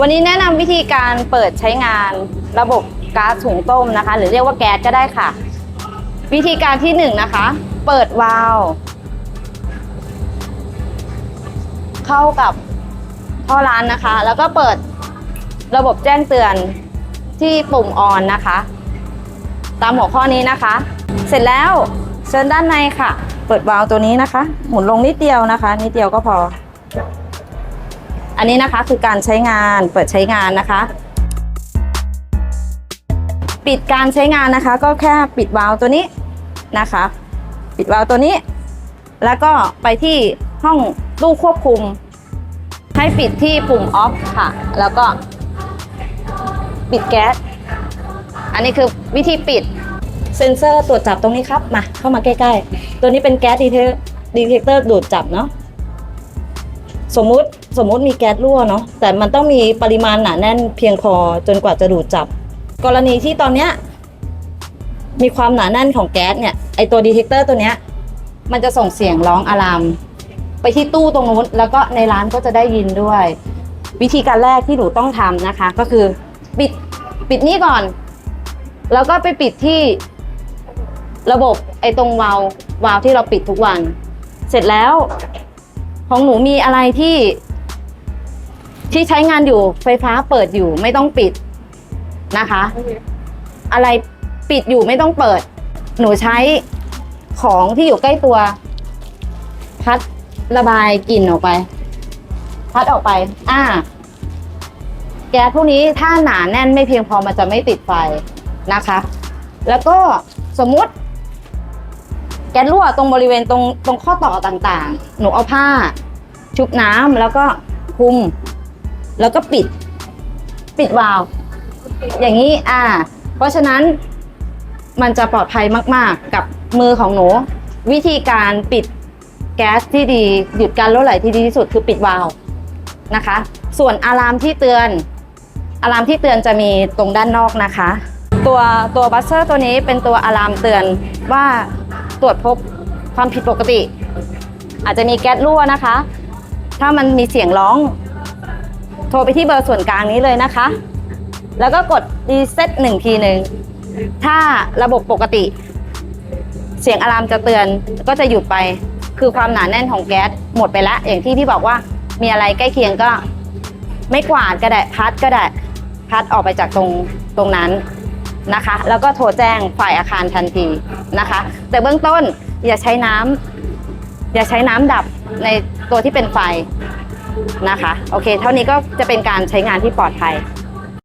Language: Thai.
วันนี้แนะนำวิธีการเปิดใช้งานระบบก๊าซถุงต้มนะคะ หรือเรียกว่าแก๊สก็ได้ค่ะ วิธีการที่หนึ่งนะคะ เปิดวาล์วเข้ากับท่อร้านนะคะ แล้วก็เปิดระบบแจ้งเตือนที่ปุ่มออนนะคะ ตามหัวข้อนี้นะคะ เสร็จแล้วเชิญด้านในค่ะ เปิดวาล์วตัวนี้นะคะ หมุนลงนิดเดียวนะคะ นิดเดียวก็พอ อันนี้นะคะคือการใช้งานเปิดใช้งานนะคะ ปิดการใช้งานนะคะ ก็แค่ปิดวาล์วตัวนี้นะคะ ปิดวาล์วตัวนี้ แล้วก็ไปที่ห้องตู้ควบคุม ให้ปิดที่ปุ่มออฟค่ะ แล้วก็ปิดแก๊สอันนี้คือวิธีปิดเซ็นเซอร์ตรวจจับตรงนี้ครับมาเข้ามาใกล้ๆ ตัวนี้เป็นแก๊สดีเทดีเทคเตอร์ดูดจับเนาะสมมุติ สมมติมีแก๊สรั่วเนาะแต่มันต้องมีปริมาณหนาแน่นเพียงพอจนกว่าจะดูดจับ กรณีที่ตอนเนี้ยมีความหนาแน่นของแก๊สเนี่ยไอตัวดีเทคเตอร์ตัวเนี้ยมันจะส่งเสียงร้องอะลาม ไปที่ตู้ตรงนู้นแล้วก็ในร้านก็จะได้ยินด้วย วิธีการแรกที่หนูต้องทำนะคะ ก็คือปิดปิดนี่ก่อน แล้วก็ไปปิดที่ระบบไอตรงวาล์ววาล์วที่เราปิดทุกวัน เสร็จแล้ว ของหนูมีอะไรที่ ที่ใช้งานอยู่ไฟฟ้าเปิดอยู่ไม่ต้องปิดนะคะ อะไรปิดอยู่ไม่ต้องเปิด หนูใช้ของที่อยู่ใกล้ตัว พัดระบายกลิ่นออกไป พัดออกไป อ่า แก๊สพวกนี้ถ้าหนาแน่นไม่เพียงพอมันจะไม่ติดไฟนะคะ แล้วก็สมมุติ แก๊สรั่วตรงบริเวณตรงตรงข้อต่อต่างๆ หนูเอาผ้า ชุบน้ำแล้วก็คลุม แล้วก็ปิด ปิดวาล์วอย่างนี้อ่า เพราะฉะนั้นมันจะปลอดภัยมาก ๆ กับมือของหนู วิธีการปิดแก๊สที่ดี หยุดการรั่วไหลที่ดีที่สุดคือปิดวาล์วนะคะ ส่วนอะลามที่เตือนอะลามที่เตือนจะมีตรงด้านนอกนะคะ ตัวตัวบัสเซอร์ตัวนี้เป็นตัวอะลามเตือนว่าตรวจพบความผิดปกติ อาจจะมีแก๊สรั่วนะคะ ถ้ามันมีเสียงร้องโทรไปที่เบอร์ส่วนกลางนี้เลยนะคะ แล้วก็กดรีเซ็ตหนึ่งทีหนึ่งถ้าระบบปกติ เสียงอะลามจะเตือนก็จะหยุดไป คือความหนาแน่นของแก๊สหมดไปแล้ว อย่างที่พี่บอกว่ามีอะไรใกล้เคียงก็ ไม่กวาดก็ได้พัดก็ได้พัดออกไปจากตรงตรงนั้นนะคะ แล้วก็โทรแจ้งฝ่ายอาคารทันทีนะคะ แต่เบื้องต้นอย่าใช้น้ำอย่าใช้น้ำดับในตัวที่เป็นไฟ นะคะ โอเค เท่านี้ก็จะเป็นการใช้งานที่ปลอดภัย